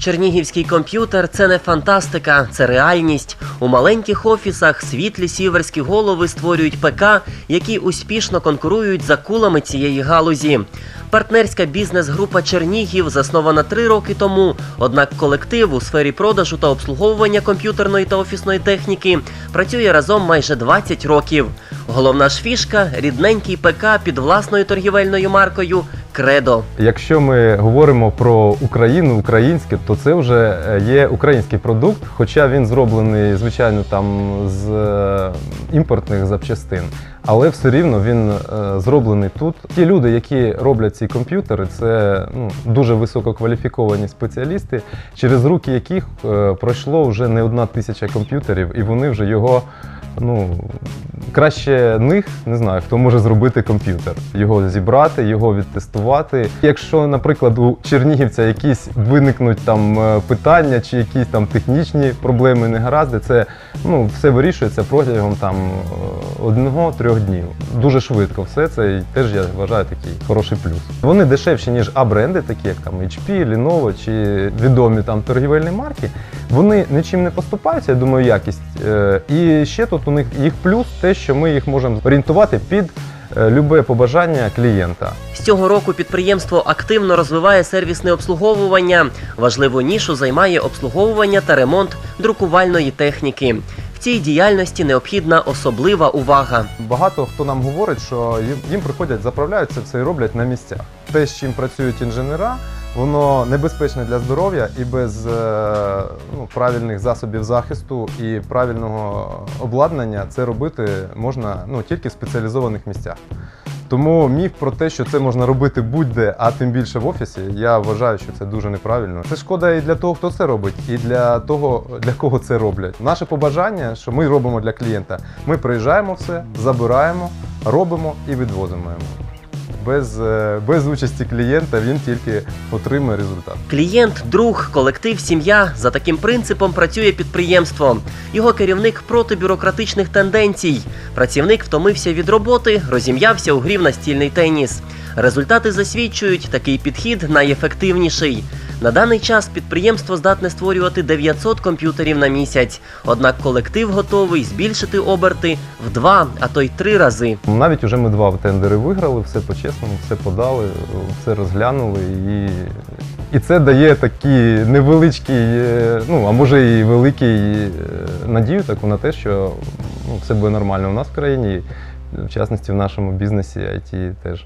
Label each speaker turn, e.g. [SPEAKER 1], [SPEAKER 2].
[SPEAKER 1] Чернігівський комп'ютер це не фантастика, це реальність. У маленьких офісах світлі сіверські голови створюють ПК, які успішно конкурують за кулами цієї галузі. Партнерська бізнес-група Чернігів заснована три роки тому. Однак колектив у сфері продажу та обслуговування комп'ютерної та офісної техніки працює разом майже 20 років. Головна ж фішка рідненький ПК під власною торгівельною маркою Кредо.
[SPEAKER 2] Якщо ми говоримо про Україну, українське, то це вже е, є український продукт, хоча він зроблений, звичайно, там з е, імпортних запчастин. Але все рівно він е, зроблений тут. Ті люди, які роблять ці комп'ютери, це ну, дуже висококваліфіковані спеціалісти, через руки яких е, пройшло вже не одна тисяча комп'ютерів, і вони вже його ну, краще них не знаю, хто може зробити комп'ютер, його зібрати, його відтестувати. Якщо, наприклад, у чернігівця якісь виникнуть там е, питання чи якісь там технічні проблеми, негаразди, це ну все вирішується протягом там е, одного-трьох днів. Дуже швидко все це і теж я вважаю такий хороший плюс. Вони дешевші ніж А-бренди, такі як там HP, Lenovo чи відомі там торгівельні марки. Вони нічим не поступаються, я думаю, якість. Е, І ще тут у них їх плюс те, що ми їх можемо орієнтувати під е, любе побажання клієнта.
[SPEAKER 1] З цього року підприємство активно розвиває сервісне обслуговування. Важливу нішу займає обслуговування та ремонт друкувальної техніки. В цій діяльності необхідна особлива увага.
[SPEAKER 2] Багато хто нам говорить, що їм, їм приходять, заправляються все і роблять на місцях. Те, з чим працюють інженера, воно небезпечне для здоров'я і без е, ну, правильних засобів захисту і правильного обладнання це робити можна ну, тільки в спеціалізованих місцях. Тому міф про те, що це можна робити будь-де, а тим більше в офісі, я вважаю, що це дуже неправильно. Це шкода і для того, хто це робить, і для того, для кого це роблять. Наше побажання, що ми робимо для клієнта, ми приїжджаємо все, забираємо, робимо і відвозимо йому. Без, е, без участі клієнта він тільки отримує результат.
[SPEAKER 1] Клієнт, друг, колектив, сім'я за таким принципом працює підприємство. Його керівник проти бюрократичних тенденцій. Працівник втомився від роботи, розім'явся у грів настільний теніс. Результати засвідчують, такий підхід найефективніший. На даний час підприємство здатне створювати 900 комп'ютерів на місяць. Однак колектив готовий збільшити оберти в два, а то й три рази.
[SPEAKER 2] Навіть вже ми два тендери виграли, все по-чесному, все подали, все розглянули. І, і це дає такий невеличкий, е, ну а може і великий е, надію таку на те, що ну, все буде нормально у нас в країні, в частності в нашому бізнесі IT теж.